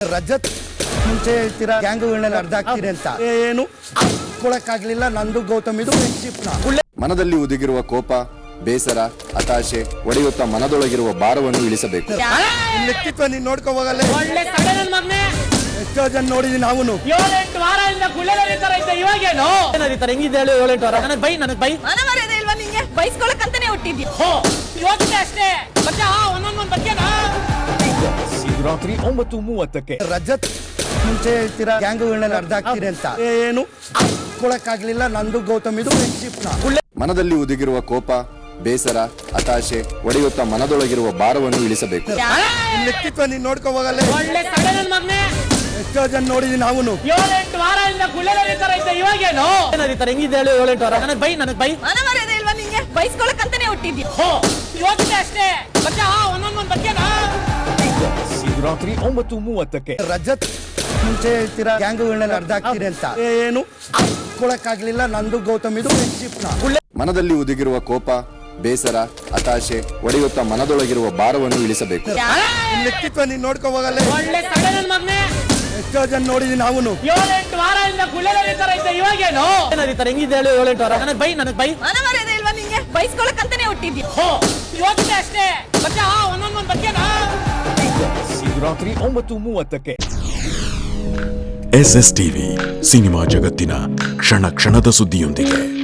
ರಜತ್ ಮುಂಚೆ ಹೇಳ್ತೀರಾ ಗ್ಯಾಂಗ್ಗಳನ್ನೆಲ್ಲ ಅರ್ಧ ಹಾಕ್ತೀರಿ ಅಂತ. ಏನು? ಕೊಡಕ್ಕಾಗ್ಲಿಲ್ಲ. ನಂದು ಗೌತಮಿದು ಇದು ನ. ಮನದಲ್ಲಿ ಉದುಗಿರುವ ಕೋಪ ಬೇಸರ ಹತಾಶೆ ಒಡೆಯುತ್ತಾ ಮನದೊಳಗಿರುವ ಭಾರವನ್ನು ಇಳಿಸಬೇಕು. ನಿನ್ ವ್ಯಕ್ತಿತ್ವ ನೀನ್ ನೋಡ್ಕೊ ಹೋಗಲ್ಲ. ಒಳ್ಳೆ ತಡೆ ನನ್ ಮಗ್ನೆ. ಎಷ್ಟೋ ಜನ ನೋಡಿದೀನಿ ನಾವು ಏಳೆಂಟು ವಾರದಿಂದ ಗುಳ್ಳೆಲ್ಲ ರೀತರ ಇದ್ದೆ ಇವಾಗೇನು? ಏನದಿತ್ತಾರೆ ಹೆಂಗಿದ್ದೆ ಹೇಳು ಏಳೆಂಟು ವಾರ? ನನಗೆ ಬೈ ನನಗೆ ಬೈ. ಮನಮರ್ಯಾದೆ ಇಲ್ವಾ ನಿಂಗೆ? ಬೈಸ್ಕೊಳಕ್ಕಂತಾನೆ ಹುಟ್ಟಿದ್ಯಾ? ಹೋ ಇದು ರಾತ್ರಿ ಒಂಬತ್ತು ಮೂವತ್ತಕ್ಕೆ. ರಜತ್ ಮುಂಚೆ ಹೇಳ್ತೀರಾ ಗ್ಯಾಂಗ್ಗಳನ್ನೆಲ್ಲ ಅರ್ಧ ಹಾಕ್ತೀರಿ ಅಂತ ಏನು? ಕೊಡಕ್ಕಾಗ್ಲಿಲ್ಲ ನಂದು ಗೌತಮ್ ಇದು ಮನದಲ್ಲಿ ಉದುಗಿರುವ ಕೋಪ ಬೇಸರ ಹತಾಶೆ ಒಡೆಯುತ್ತಾ ಮನದೊಳಗಿರುವ ಭಾರವನ್ನು ಇಳಿಸಬೇಕು. ನಿನ್ ವ್ಯಕ್ತಿತ್ವ ನೀನ್ ನೋಡ್ಕೋ ಹೋಗಲ್ಲ. ಒಳ್ಳೆ ತಡೆ ನನ್ ಮಗ್ನೆ. ಎಷ್ಟೋ ಜನ ನೋಡಿದೀನಿ ನಾವು ಏಳೆಂಟು ವಾರದಿಂದ ಗುಳ್ಳೆಲ್ಲ ರೀತರ ಇದ್ದೆ ಇವಾಗೇನು? ತರ ಹೆಂಗಿದ್ದೆ ಹೇಳು ಏಳೆಂಟು ವಾರ. ನನಗೆ ಬೈ ನನಗೆ ಬೈ. ಮನಮರ್ಯಾದೆ ಇಲ್ವಾ ನಿಂಗೆ? ಬೈಸ್ಕೊಳಕ್ಕಂತಾನೆ ಹುಟ್ಟಿದ್ಯಾ? ಹೋ ಯೋಚನೆ ಅಷ್ಟೇ. ಮತ್ತೆ ಬಗ್ಗೆನಾ ಇದು ರಾತ್ರಿ ಒಂಬತ್ತು ಮೂವತ್ತಕ್ಕೆ. ರಜತ್ ಮುಂಚೆ ಹೇಳ್ತೀರಾ ಗ್ಯಾಂಗ್ಗಳನ್ನೆಲ್ಲ ಅರ್ಧ ಹಾಕ್ತೀರಿ ಅಂತ. ಏನು? ಕೊಡಕ್ಕಾಗ್ಲಿಲ್ಲ ನಂದು ಗೌತಮ್ ಇದು ಮನದಲ್ಲಿ ಉದುಗಿರುವ ಕೋಪ ಬೇಸರ ಹತಾಶೆ ಒಡೆಯುತ್ತಾ ಮನದೊಳಗಿರುವ ಭಾರವನ್ನು ಇಳಿಸಬೇಕು. ನಿನ್ ವ್ಯಕ್ತಿತ್ವ ನೀನ್ ನೋಡ್ಕೊ ಹೋಗಲ್ಲ. ಒಳ್ಳೆ ತಡೆ ನನ್ ಮಗ್ನೆ. ಎಷ್ಟೋ ಜನ ನೋಡಿದೀನಿ ಅವನು ಏಳೆಂಟು ವಾರದಿಂದ ಗುಳ್ಳೆಲ್ಲ ರೀತರ ಇದ್ದೆ ಇವಾಗೇನು? ಏನದಿತ್ತಾರೆ ಹೆಂಗಿದ್ದೆ ಹೇಳು ಏಳೆಂಟು ವಾರ? ನನಗೆ ಬೈ ನನಗೆ ಬೈ. ಮನಮರ್ಯಾದೆ ಇಲ್ವಾ ನಿಂಗೆ? ಹುಟ್ಟಿದ್ಯಾ? ಹೋ ಅಷ್ಟೇ. ಮತ್ತೆ ಬಗ್ಗೆನಾ ಇದು ರಾತ್ರಿ ಒಂಬತ್ತು ಮೂವತ್ತಕ್ಕೆ. ಎಸ್ ಎಸ್ ಟಿವಿ ಸಿನಿಮಾ ಜಗತ್ತಿನ ಕ್ಷಣ ಕ್ಷಣದ ಸುದ್ದಿಯೊಂದಿಗೆ.